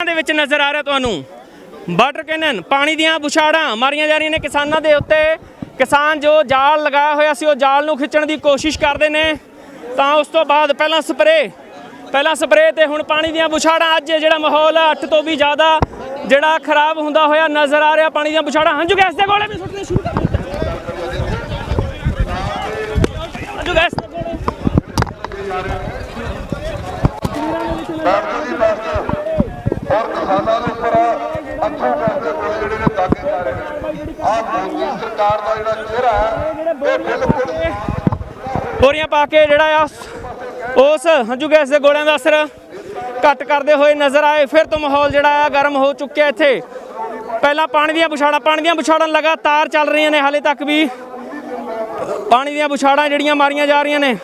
ਦੇ ਵਿੱਚ ਨਜ਼ਰ ਆ ਰਿਹਾ ਤੁਹਾਨੂੰ। ਵਾਟਰ ਕੈਨਨ ਪਾਣੀ ਦੀਆਂ ਬੁਛਾੜਾਂ ਮਾਰੀਆਂ ਜਾ ਰਹੀਆਂ ਨੇ ਕਿਸਾਨਾਂ ਦੇ ਉੱਤੇ। ਕਿਸਾਨ ਜੋ ਜਾਲ ਲਗਾਇਆ ਹੋਇਆ ਸੀ, ਉਹ ਜਾਲ ਨੂੰ ਖਿੱਚਣ ਦੀ ਕੋਸ਼ਿਸ਼ ਕਰਦੇ ਨੇ। ਤਾਂ ਉਸ ਤੋਂ ਬਾਅਦ ਪਹਿਲਾਂ ਸਪਰੇ ਪਹਿਲਾਂ ਸਪਰੇ ਤੇ ਹੁਣ ਪਾਣੀ ਦੀਆਂ ਬੁਛਾੜਾਂ। ਅੱਜ ਜਿਹੜਾ ਮਾਹੌਲ ਆ 8 ਤੋਂ ਵੀ ਜ਼ਿਆਦਾ ਜਿਹੜਾ ਖਰਾਬ ਹੁੰਦਾ ਹੋਇਆ ਨਜ਼ਰ ਆ ਰਿਹਾ ਪਾਣੀ ਦੀਆਂ ਬੁਛਾੜਾਂ। ਹੰਝੂ ਗੈਸ ਦੇ ਗੋਲੇ ਵੀ ਸੁੱਟਣੇ ਸ਼ੁਰੂ ਕਰ ਦਿੱਤੇ। ਹੰਝੂ ਗੈਸ ਦੇ ਗੋਲੇ। ਬੈਠ ਜੀ ਬੈਠ ਔਰ ਕਿਸਾਨਾਂ ਦੇ ਉੱਪਰ ਅੱਖੋਂ ਕਰਦੇ ਕੋਲ ਜਿਹੜੇ ਨੇ ਦਾਗੇ ਜਾ ਰਹੇ ਨੇ। ਆਹ ਮੋਦੀ ਸਰਕਾਰ ਦਾ ਜਿਹੜਾ ਚਿਹਰਾ ਹੈ, ਇਹ ਬਿਲਕੁਲ ਬੋਰੀਆਂ ਪਾ ਕੇ ਜਿਹੜਾ ਆ, ਉਸ ਹੰਝੂ ਗੈਸ ਦੇ ਗੋਲਿਆਂ ਦਾ ਅਸਰ ਘੱਟ ਕਰਦੇ ਹੋਏ ਨਜ਼ਰ ਆਏ। ਫਿਰ ਤੋਂ ਮਾਹੌਲ ਜਿਹੜਾ ਆ, ਗਰਮ ਹੋ ਚੁੱਕਿਆ ਇੱਥੇ। ਪਹਿਲਾਂ ਪਾਣੀ ਦੀਆਂ ਬੁਛਾੜਾਂ ਪਾਣੀ ਦੀਆਂ ਬੁਛਾੜਾਂ ਲਗਾਤਾਰ ਚੱਲ ਰਹੀਆਂ ਨੇ, ਹਾਲੇ ਤੱਕ ਵੀ। ਪਾਣੀ ਦੀਆਂ ਬੁਛਾੜਾਂ ਜਿਹੜੀਆਂ ਮਾਰੀਆਂ ਜਾ ਰਹੀਆਂ ਨੇ।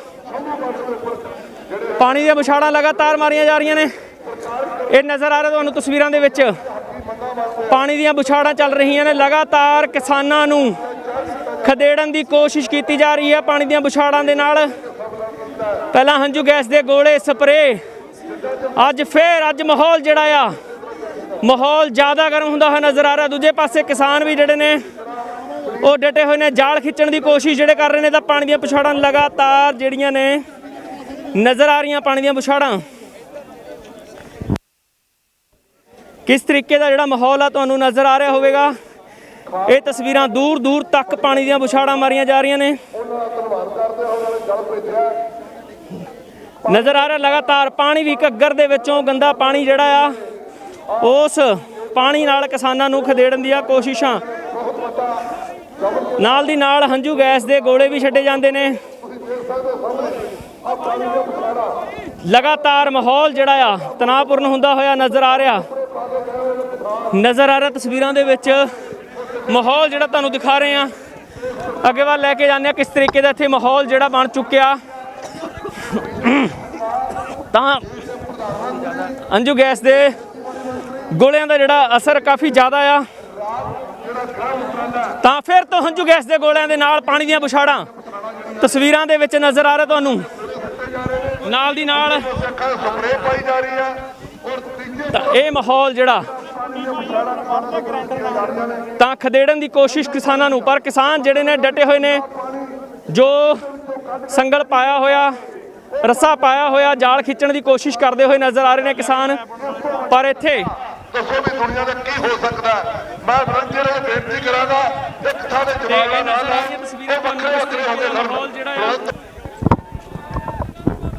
ਪਾਣੀ ਦੀਆਂ ਬੁਛਾੜਾਂ ਲਗਾਤਾਰ ਮਾਰੀਆਂ ਜਾ ਰਹੀਆਂ ਨੇ। ਇਹ ਨਜ਼ਰ ਆ ਰਿਹਾ ਤੁਹਾਨੂੰ ਤਸਵੀਰਾਂ ਦੇ ਵਿੱਚ। ਪਾਣੀ ਦੀਆਂ ਬੁਛਾੜਾਂ ਚੱਲ ਰਹੀਆਂ ਨੇ, ਲਗਾਤਾਰ ਕਿਸਾਨਾਂ ਨੂੰ ਖਦੇੜਨ ਦੀ ਕੋਸ਼ਿਸ਼ ਕੀਤੀ ਜਾ ਰਹੀ ਹੈ ਪਾਣੀ ਦੀਆਂ ਬੁਛਾੜਾਂ ਦੇ ਨਾਲ। ਪਹਿਲਾਂ ਹੰਝੂ ਗੈਸ ਦੇ ਗੋਲੇ ਸਪਰੇ ਅੱਜ ਫੇਰ ਅੱਜ ਮਾਹੌਲ ਜਿਹੜਾ ਆ, ਮਾਹੌਲ ਜ਼ਿਆਦਾ ਗਰਮ ਹੁੰਦਾ ਹੋਇਆ ਨਜ਼ਰ ਆ ਰਿਹਾ। ਦੂਜੇ ਪਾਸੇ ਕਿਸਾਨ ਵੀ ਜਿਹੜੇ ਨੇ, ਉਹ ਡਟੇ ਹੋਏ ਨੇ, ਜਾਲ ਖਿੱਚਣ ਦੀ ਕੋਸ਼ਿਸ਼ ਜਿਹੜੇ ਕਰ ਰਹੇ ਨੇ ਤਾਂ ਪਾਣੀ ਦੀਆਂ ਪਛਾੜਾਂ ਲਗਾਤਾਰ ਜਿਹੜੀਆਂ ਨੇ, ਨਜ਼ਰ ਆ ਰਹੀਆਂ ਪਾਣੀ ਦੀਆਂ ਬੁਛਾੜਾਂ ਕਿਸ ਤਰੀਕੇ ਦਾ ਜਿਹੜਾ ਮਾਹੌਲ ਆ ਤੁਹਾਨੂੰ ਨਜ਼ਰ ਆ ਰਿਹਾ ਹੋਵੇਗਾ? ਇਹ ਤਸਵੀਰਾਂ ਦੂਰ ਦੂਰ ਤੱਕ ਪਾਣੀ ਦੀਆਂ ਬੁਛਾੜਾਂ ਮਾਰੀਆਂ ਜਾ ਰਹੀਆਂ ਨੇ। ਨਜ਼ਰ ਆ ਰਿਹਾ ਲਗਾਤਾਰ ਪਾਣੀ ਵੀ ਘੱਗਰ ਦੇ ਵਿੱਚੋਂ ਗੰਦਾ ਪਾਣੀ ਜਿਹੜਾ ਆ, ਉਸ ਪਾਣੀ ਨਾਲ ਕਿਸਾਨਾਂ ਨੂੰ ਖਦੇੜਨ ਦੀਆਂ ਕੋਸ਼ਿਸ਼ਾਂ। ਨਾਲ ਦੀ ਨਾਲ ਹੰਝੂ ਗੈਸ ਦੇ ਗੋਲੇ ਵੀ ਛੱਡੇ ਜਾਂਦੇ ਨੇ। ਲਗਾਤਾਰ ਮਾਹੌਲ ਜਿਹੜਾ ਆ ਤਣਾਅਪੂਰਨ ਹੁੰਦਾ ਹੋਇਆ ਨਜ਼ਰ ਆ ਰਿਹਾ। ਨਜ਼ਰ ਆ ਰਿਹਾ ਤਸਵੀਰਾਂ ਦੇ ਵਿੱਚ ਮਾਹੌਲ ਜਿਹੜਾ ਤੁਹਾਨੂੰ ਦਿਖਾ ਰਹੇ ਆ ਅੱਗੇ ਵੱਲ ਲੈ ਕੇ ਜਾਂਦੇ ਆ ਕਿਸ ਤਰੀਕੇ ਦਾ ਇੱਥੇ ਮਾਹੌਲ ਜਿਹੜਾ ਬਣ ਚੁੱਕਿਆ। ਤਾਂ ਅੰਜੂ ਗੈਸ ਦੇ ਗੋਲਿਆਂ ਦਾ ਜਿਹੜਾ ਅਸਰ ਕਾਫੀ ਜ਼ਿਆਦਾ ਆ। ਤਾਂ ਫਿਰ ਤੋਂ ਹੰਝੂ ਗੈਸ ਦੇ ਗੋਲਿਆਂ ਦੇ ਨਾਲ ਪਾਣੀ ਦੀਆਂ ਬੁਛਾੜਾਂ ਤਸਵੀਰਾਂ ਦੇ ਵਿੱਚ ਨਜ਼ਰ ਆ ਰਿਹਾ ਤੁਹਾਨੂੰ। ਨਾਲ ਦੀ ਨਾਲ ਸਪਰੇ ਪਾਈ ਜਾ ਰਹੀ ਹੈ ਇਹ ਮਾਹੌਲ ਜਿਹੜਾ ਤਾਂ ਖਦੇੜਨ ਦੀ ਕੋਸ਼ਿਸ਼ ਕਿਸਾਨਾਂ ਨੂੰ ਪਰ ਕਿਸਾਨ ਜਿਹੜੇ ਨੇ ਡਟੇ ਹੋਏ ਨੇ ਜੋ ਸੰਗਲ ਪਾਇਆ ਹੋਇਆ ਰੱਸਾ ਪਾਇਆ ਹੋਇਆ ਜਾਲ ਖਿੱਚਣ ਦੀ ਕੋਸ਼ਿਸ਼ ਕਰਦੇ ਹੋਏ ਨਜ਼ਰ ਆ ਰਹੇ ਨੇ ਕਿਸਾਨ। ਪਰ ਇੱਥੇ ਦੱਸੋ ਵੀ ਦੁਨੀਆ ਦਾ ਕੀ ਹੋ ਸਕਦਾ? ਮੈਂ ਵਲੰਟੀਅਰ ਨੂੰ ਬੇਨਤੀ ਕਰਾਂਗਾ ਇੱਕ ਥਾਂ ਦੇ ਇਹ ਜਵਾਨਾਂ ਨਾਲ ਤੁਹਾਨੂੰ ਵੱਖਰੇ ਵੱਖਰੇ ਹੁੰਦੇ ਸਨ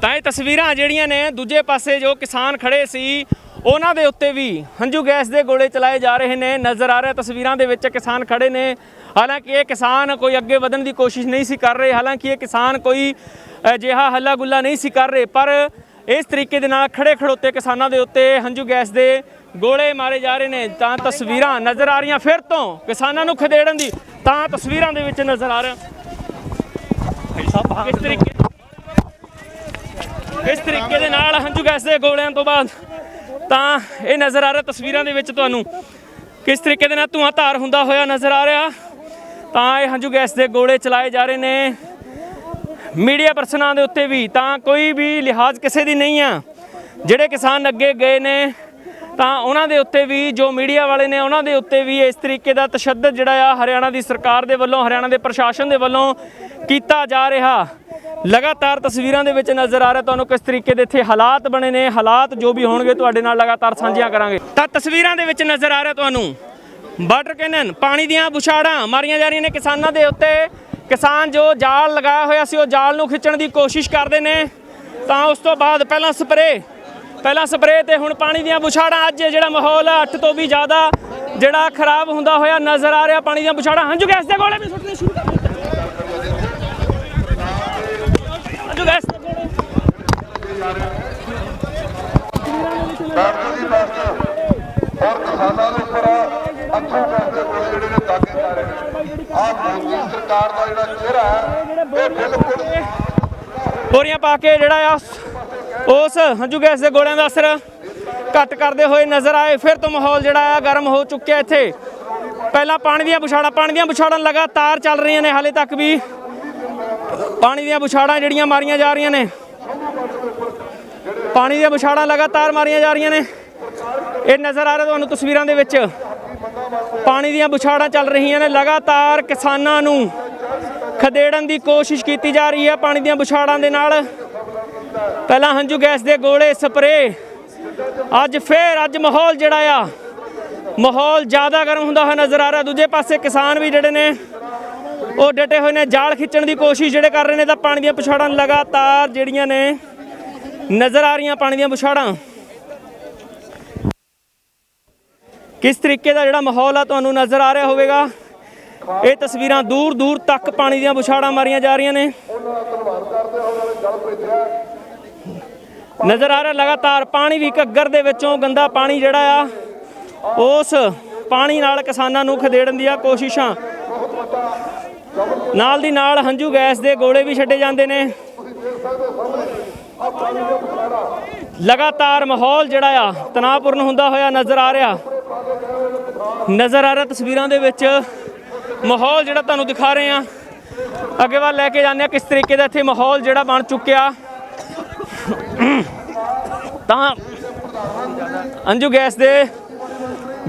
ਤਾਂ ਇਹ ਤਸਵੀਰਾਂ ਜਿਹੜੀਆਂ ਨੇ ਦੂਜੇ ਪਾਸੇ ਜੋ ਕਿਸਾਨ ਖੜੇ ਸੀ ਉਹਨਾਂ ਦੇ ਉੱਤੇ ਵੀ ਹੰਝੂ ਗੈਸ ਦੇ ਗੋਲੇ ਚਲਾਏ ਜਾ ਰਹੇ ਨੇ, ਨਜ਼ਰ ਆ ਰਿਹਾ ਤਸਵੀਰਾਂ ਦੇ ਵਿੱਚ ਕਿਸਾਨ ਖੜੇ ਨੇ। ਹਾਲਾਂਕਿ ਇਹ ਕਿਸਾਨ ਕੋਈ ਅੱਗੇ ਵਧਣ ਦੀ ਕੋਸ਼ਿਸ਼ ਨਹੀਂ ਸੀ ਕਰ ਰਹੇ, ਹਾਲਾਂਕਿ ਇਹ ਕਿਸਾਨ ਕੋਈ ਅਜਿਹਾ ਹੱਲਾ ਗੁੱਲਾ ਨਹੀਂ ਸੀ ਕਰ ਰਹੇ, ਪਰ ਇਸ ਤਰੀਕੇ ਦੇ ਨਾਲ ਖੜੇ ਖੜੋਤੇ ਕਿਸਾਨਾਂ ਦੇ ਉੱਤੇ ਹੰਝੂ ਗੈਸ ਦੇ ਗੋਲੇ ਮਾਰੇ ਜਾ ਰਹੇ ਨੇ। ਤਾਂ ਤਸਵੀਰਾਂ ਨਜ਼ਰ ਆ ਰਹੀਆਂ ਫਿਰ ਤੋਂ ਕਿਸਾਨਾਂ ਨੂੰ ਖਦੇੜਨ ਦੀ, ਤਾਂ ਤਸਵੀਰਾਂ ਦੇ ਵਿੱਚ ਨਜ਼ਰ ਆ ਰਿਹਾ। ਇਸ ਤਰੀਕੇ ਇਸ ਤਰੀਕੇ ਦੇ ਨਾਲ ਹੰਝੂ ਗੈਸ ਦੇ ਗੋਲਿਆਂ ਤੋਂ ਬਾਅਦ ਤਾਂ ਇਹ ਨਜ਼ਰ ਆ ਰਿਹਾ ਤਸਵੀਰਾਂ ਦੇ ਵਿੱਚ ਤੁਹਾਨੂੰ ਕਿਸ ਤਰੀਕੇ ਦੇ ਨਾਲ ਧੂਆਂ ਧਾਰ ਹੁੰਦਾ ਹੋਇਆ ਨਜ਼ਰ ਆ ਰਿਹਾ। ਤਾਂ ਇਹ ਹੰਝੂ ਗੈਸ ਦੇ ਗੋਲੇ ਚਲਾਏ ਜਾ ਰਹੇ ਨੇ। ਮੀਡੀਆ ਪਰਸਨਾਂ ਦੇ ਉੱਤੇ ਵੀ ਤਾਂ ਕੋਈ ਵੀ ਲਿਹਾਜ਼ ਕਿਸੇ ਦੀ ਨਹੀਂ ਆ। ਜਿਹੜੇ ਕਿਸਾਨ ਅੱਗੇ ਗਏ ਨੇ ਤਾਂ ਉਹਨਾਂ ਦੇ ਉੱਤੇ ਵੀ ਜੋ ਮੀਡੀਆ ਵਾਲੇ ਨੇ ਉਹਨਾਂ ਦੇ ਉੱਤੇ ਵੀ ਇਸ ਤਰੀਕੇ ਦਾ ਤਸ਼ੱਦਦ ਜਿਹੜਾ ਆ ਹਰਿਆਣਾ ਦੀ ਸਰਕਾਰ ਦੇ ਵੱਲੋਂ, ਹਰਿਆਣਾ ਦੇ ਪ੍ਰਸ਼ਾਸਨ ਦੇ ਵੱਲੋਂ ਕੀਤਾ ਜਾ ਰਿਹਾ। ਲਗਾਤਾਰ ਤਸਵੀਰਾਂ ਦੇ ਵਿੱਚ ਨਜ਼ਰ ਆ ਰਿਹਾ ਤੁਹਾਨੂੰ ਕਿਸ ਤਰੀਕੇ ਦੇ ਇੱਥੇ ਹਾਲਾਤ ਬਣੇ ਨੇ, ਹਾਲਾਤ ਜੋ ਵੀ ਹੋਣਗੇ ਤੁਹਾਡੇ ਨਾਲ ਲਗਾਤਾਰ ਸਾਂਝੀਆਂ ਕਰਾਂਗੇ। ਤਾਂ ਤਸਵੀਰਾਂ ਦੇ ਵਿੱਚ ਨਜ਼ਰ ਆ ਰਿਹਾ ਤੁਹਾਨੂੰ ਵਾਟਰ ਕੈਨਨ ਪਾਣੀ ਦੀਆਂ ਬੁਛਾੜਾਂ ਮਾਰੀਆਂ ਜਾ ਰਹੀਆਂ ਨੇ ਕਿਸਾਨਾਂ ਦੇ ਉੱਤੇ। ਕਿਸਾਨ ਜੋ ਜਾਲ ਲਗਾਇਆ ਹੋਇਆ ਸੀ, ਉਹ ਜਾਲ ਨੂੰ ਖਿੱਚਣ ਦੀ ਕੋਸ਼ਿਸ਼ ਕਰਦੇ ਨੇ। ਤਾਂ ਉਸ ਤੋਂ ਬਾਅਦ ਪਹਿਲਾਂ ਸਪਰੇਅ ਪਹਿਲਾਂ ਸਪਰੇ ਤੇ ਹੁਣ ਪਾਣੀ ਦੀਆਂ ਬੁਛਾੜਾਂ। ਅੱਜ ਜਿਹੜਾ ਮਾਹੌਲ ਹੈ 8 ਤੋਂ ਵੀ ਜ਼ਿਆਦਾ ਜਿਹੜਾ ਖਰਾਬ ਹੁੰਦਾ ਹੋਇਆ ਨਜ਼ਰ ਆ ਰਿਹਾ ਪਾਣੀ ਦੀਆਂ ਬੁਛਾੜਾਂ। ਹੰਝੂ ਗੈਸ ਦੇ ਗੋਲੇ ਵੀ ਸੁੱਟਣੇ ਸ਼ੁਰੂ ਕਰ ਦਿੱਤੇ। ਹੰਝੂ ਗੈਸ ਦੇ ਗੋਲੇ। ਬੈਠ ਜੀ ਬੈਠ ਔਰ ਕਿਸਾਨਾਂ ਦੇ ਉੱਪਰ ਅੱਖੋਂ ਕਰਦੇ ਕੋਲ ਜਿਹੜੇ ਨੇ ਰਹੇ ਨੇ ਆਹ ਮੋਦੀ ਸਰਕਾਰ ਦਾ ਜਿਹੜਾ ਚਿਹਰਾ ਹੈ ਇਹ ਬਿਲਕੁਲ ਬੋਰੀਆਂ ਪਾ ਕੇ ਜਿਹੜਾ ਆ ਉਸ ਹੰਝੂ ਗੈਸ ਦੇ ਗੋਲਿਆਂ ਦਾ ਅਸਰ ਘੱਟ ਕਰਦੇ ਹੋਏ ਨਜ਼ਰ ਆਏ। ਫਿਰ ਤੋਂ ਮਾਹੌਲ ਜਿਹੜਾ ਆ, ਗਰਮ ਹੋ ਚੁੱਕਿਆ ਇੱਥੇ। ਪਹਿਲਾਂ ਪਾਣੀ ਦੀਆਂ ਬੁਛਾੜਾਂ ਪਾਣੀ ਦੀਆਂ ਬੁਛਾੜਾਂ ਲਗਾਤਾਰ ਚੱਲ ਰਹੀਆਂ ਨੇ, ਹਾਲੇ ਤੱਕ ਵੀ। ਪਾਣੀ ਦੀਆਂ ਬੁਛਾੜਾਂ ਜਿਹੜੀਆਂ ਮਾਰੀਆਂ ਜਾ ਰਹੀਆਂ ਨੇ। ਪਾਣੀ ਦੀਆਂ ਬੁਛਾੜਾਂ ਲਗਾਤਾਰ ਮਾਰੀਆਂ ਜਾ ਰਹੀਆਂ ਨੇ। ਇਹ ਨਜ਼ਰ ਆ ਰਿਹਾ ਤੁਹਾਨੂੰ ਤਸਵੀਰਾਂ ਦੇ ਵਿੱਚ। ਪਾਣੀ ਦੀਆਂ ਬੁਛਾੜਾਂ ਚੱਲ ਰਹੀਆਂ ਨੇ, ਲਗਾਤਾਰ ਕਿਸਾਨਾਂ ਨੂੰ ਖਦੇੜਨ ਦੀ ਕੋਸ਼ਿਸ਼ ਕੀਤੀ ਜਾ ਰਹੀ ਹੈ ਪਾਣੀ ਦੀਆਂ ਬੁਛਾੜਾਂ ਦੇ ਨਾਲ। ਪਹਿਲਾਂ ਹੰਝੂ ਗੈਸ ਦੇ ਗੋਲੇ ਸਪਰੇ। ਅੱਜ ਫੇਰ ਅੱਜ ਮਾਹੌਲ ਜਿਹੜਾ ਆ, ਮਾਹੌਲ ਜ਼ਿਆਦਾ ਗਰਮ ਹੁੰਦਾ ਹੋਇਆ ਨਜ਼ਰ ਆ ਰਿਹਾ। ਦੂਜੇ ਪਾਸੇ ਕਿਸਾਨ ਵੀ ਜਿਹੜੇ ਨੇ, ਉਹ ਡਟੇ ਹੋਏ ਨੇ। ਜਾਲ ਖਿੱਚਣ ਦੀ ਕੋਸ਼ਿਸ਼ ਜਿਹੜੇ ਕਰ ਰਹੇ ਨੇ, ਤਾਂ ਪਾਣੀ ਦੀਆਂ ਬੁਛਾੜਾਂ ਲਗਾਤਾਰ ਜਿਹੜੀਆਂ ਨੇ, ਨਜ਼ਰ ਆ ਰਹੀਆਂ ਪਾਣੀ ਦੀਆਂ ਬੁਛਾੜਾਂ ਕਿਸ ਤਰੀਕੇ ਦਾ ਜਿਹੜਾ ਮਾਹੌਲ ਆ, ਤੁਹਾਨੂੰ ਨਜ਼ਰ ਆ ਰਿਹਾ ਹੋਵੇਗਾ। ਇਹ ਤਸਵੀਰਾਂ ਦੂਰ ਦੂਰ ਤੱਕ ਪਾਣੀ ਦੀਆਂ ਬੁਛਾੜਾਂ ਮਾਰੀਆਂ ਜਾ ਰਹੀਆਂ ਨੇ। ਨਜ਼ਰ ਆ ਰਿਹਾ ਲਗਾਤਾਰ ਪਾਣੀ ਵੀ ਘੱਗਰ ਦੇ ਵਿੱਚੋਂ ਗੰਦਾ ਪਾਣੀ ਜਿਹੜਾ ਆ, ਉਸ ਪਾਣੀ ਨਾਲ ਕਿਸਾਨਾਂ ਨੂੰ ਖਦੇੜਨ ਦੀਆਂ ਕੋਸ਼ਿਸ਼ਾਂ। ਨਾਲ ਦੀ ਨਾਲ ਹੰਝੂ ਗੈਸ ਦੇ ਗੋਲੇ ਵੀ ਛੱਡੇ ਜਾਂਦੇ ਨੇ। ਲਗਾਤਾਰ ਮਾਹੌਲ ਜਿਹੜਾ ਆ, ਤਣਾਅਪੂਰਨ ਹੁੰਦਾ ਹੋਇਆ ਨਜ਼ਰ ਆ ਰਿਹਾ। ਨਜ਼ਰ ਆ ਰਿਹਾ ਤਸਵੀਰਾਂ ਦੇ ਵਿੱਚ ਮਾਹੌਲ ਜਿਹੜਾ ਤੁਹਾਨੂੰ ਦਿਖਾ ਰਹੇ ਆ ਅੱਗੇ ਵੱਲ ਲੈ ਕੇ ਜਾਂਦੇ ਆ ਕਿਸ ਤਰੀਕੇ ਦਾ ਇੱਥੇ ਮਾਹੌਲ ਜਿਹੜਾ ਬਣ ਚੁੱਕਿਆ। ਤਾਂ ਅੰਜੂ ਗੈਸ ਦੇ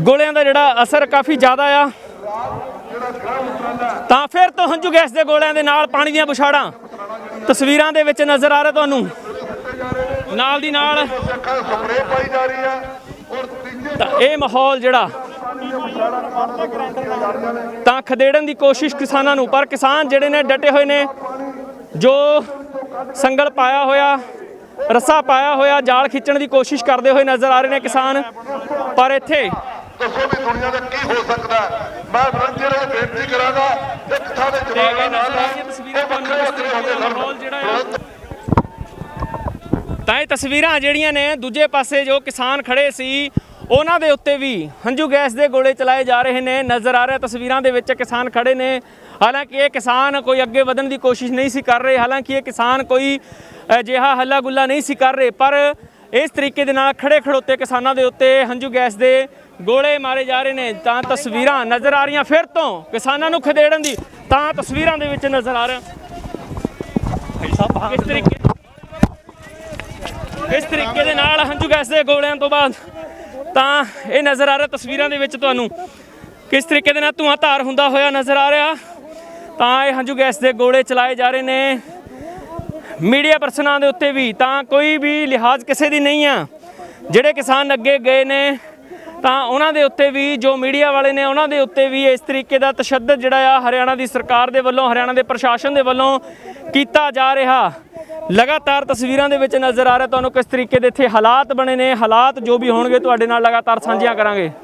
ਗੋਲਿਆਂ ਦਾ ਜਿਹੜਾ ਅਸਰ ਕਾਫੀ ਜ਼ਿਆਦਾ ਆ। ਤਾਂ ਫਿਰ ਤੋਂ ਹੰਝੂ ਗੈਸ ਦੇ ਗੋਲਿਆਂ ਦੇ ਨਾਲ ਪਾਣੀ ਦੀਆਂ ਬੁਛਾੜਾਂ ਤਸਵੀਰਾਂ ਦੇ ਵਿੱਚ ਨਜ਼ਰ ਆ ਰਿਹਾ ਤੁਹਾਨੂੰ। ਨਾਲ ਦੀ ਨਾਲ ਤਾਂ ਇਹ ਮਾਹੌਲ ਜਿਹੜਾ ਤਾਂ ਖਦੇੜਨ ਦੀ ਕੋਸ਼ਿਸ਼ ਕਿਸਾਨਾਂ ਨੂੰ, ਪਰ ਕਿਸਾਨ ਜਿਹੜੇ ਨੇ ਡਟੇ ਹੋਏ ਨੇ, ਜੋ ਸੰਗਲ ਪਾਇਆ ਹੋਇਆ ਰੱਸਾ ਪਾਇਆ ਹੋਇਆ ਜਾਲ ਖਿੱਚਣ ਦੀ ਕੋਸ਼ਿਸ਼ ਕਰਦੇ ਹੋਏ ਨਜ਼ਰ ਆ ਰਹੇ ਨੇ ਕਿਸਾਨ। ਪਰ ਇੱਥੇ ਦੱਸੋ ਵੀ ਦੁਨੀਆ ਦਾ ਕੀ ਹੋ ਸਕਦਾ? ਮੈਂ ਨੂੰ ਬੇਨਤੀ ਕਰਾਂਗਾ ਦੇ ਜਵਾਨਾਂ ਨਾਲ ਤਸਵੀਰਾਂ ਵੱਖਰੇ ਵੱਖਰੇ ਤਾਂ ਇਹ ਤਸਵੀਰਾਂ ਜਿਹੜੀਆਂ ਨੇ ਦੂਜੇ ਪਾਸੇ ਜੋ ਕਿਸਾਨ ਖੜੇ ਸੀ ਉਹਨਾਂ ਦੇ ਉੱਤੇ ਵੀ ਹੰਝੂ ਗੈਸ ਦੇ ਗੋਲੇ ਚਲਾਏ ਜਾ ਰਹੇ ਨੇ, ਨਜ਼ਰ ਆ ਰਿਹਾ ਤਸਵੀਰਾਂ ਦੇ ਵਿੱਚ ਕਿਸਾਨ ਖੜੇ ਨੇ। ਹਾਲਾਂਕਿ ਇਹ ਕਿਸਾਨ ਕੋਈ ਅੱਗੇ ਵਧਣ ਦੀ ਕੋਸ਼ਿਸ਼ ਨਹੀਂ ਸੀ ਕਰ ਰਹੇ, ਹਾਲਾਂਕਿ ਇਹ ਕਿਸਾਨ ਕੋਈ ਅਜਿਹਾ ਹੱਲਾ ਗੁੱਲਾ ਨਹੀਂ ਸੀ ਕਰ ਰਹੇ, ਪਰ ਇਸ ਤਰੀਕੇ ਦੇ ਨਾਲ ਖੜੇ ਖੜੋਤੇ ਕਿਸਾਨਾਂ ਦੇ ਉੱਤੇ ਹੰਝੂ ਗੈਸ ਦੇ ਗੋਲੇ ਮਾਰੇ ਜਾ ਰਹੇ ਨੇ। ਤਾਂ ਤਸਵੀਰਾਂ ਨਜ਼ਰ ਆ ਰਹੀਆਂ ਫਿਰ ਤੋਂ ਕਿਸਾਨਾਂ ਨੂੰ ਖਦੇੜਨ ਦੀ, ਤਾਂ ਤਸਵੀਰਾਂ ਦੇ ਵਿੱਚ ਨਜ਼ਰ ਆ ਰਿਹਾ ਇਸ ਤਰੀਕੇ ਇਸ ਤਰੀਕੇ ਦੇ ਨਾਲ ਹੰਝੂ ਗੈਸ ਦੇ ਗੋਲਿਆਂ ਤੋਂ ਬਾਅਦ ਤਾਂ ਇਹ ਨਜ਼ਰ ਆ ਰਿਹਾ ਤਸਵੀਰਾਂ ਦੇ ਵਿੱਚ ਤੁਹਾਨੂੰ ਕਿਸ ਤਰੀਕੇ ਦੇ ਨਾਲ ਧੂਆਂ ਧਾਰ ਹੁੰਦਾ ਹੋਇਆ ਨਜ਼ਰ ਆ ਰਿਹਾ। ਤਾਂ ਇਹ ਹੰਝੂ ਗੈਸ ਦੇ ਗੋਲੇ ਚਲਾਏ ਜਾ ਰਹੇ ਨੇ। ਮੀਡੀਆ ਪਰਸਨਾਂ ਦੇ ਉੱਤੇ ਵੀ ਤਾਂ ਕੋਈ ਵੀ ਲਿਹਾਜ਼ ਕਿਸੇ ਦੀ ਨਹੀਂ ਆ। ਜਿਹੜੇ ਕਿਸਾਨ ਅੱਗੇ ਗਏ ਨੇ, ਤਾਂ ਉਹਨਾਂ ਦੇ ਉੱਤੇ ਵੀ ਜੋ ਮੀਡੀਆ ਵਾਲੇ ਨੇ ਉਹਨਾਂ ਦੇ ਉੱਤੇ ਵੀ ਇਸ ਤਰੀਕੇ ਦਾ ਤਸ਼ੱਦਦ ਜਿਹੜਾ ਆ ਹਰਿਆਣਾ ਦੀ ਸਰਕਾਰ ਦੇ ਵੱਲੋਂ, ਹਰਿਆਣਾ ਦੇ ਪ੍ਰਸ਼ਾਸਨ ਦੇ ਵੱਲੋਂ ਕੀਤਾ ਜਾ ਰਿਹਾ। ਲਗਾਤਾਰ ਤਸਵੀਰਾਂ ਦੇ ਵਿੱਚ ਨਜ਼ਰ ਆ ਰਿਹਾ ਤੁਹਾਨੂੰ ਕਿਸ ਤਰੀਕੇ ਦੇ ਇੱਥੇ ਹਾਲਾਤ ਬਣੇ ਨੇ, ਹਾਲਾਤ ਜੋ ਵੀ ਹੋਣਗੇ ਤੁਹਾਡੇ ਨਾਲ ਲਗਾਤਾਰ ਸਾਂਝੀਆਂ ਕਰਾਂਗੇ।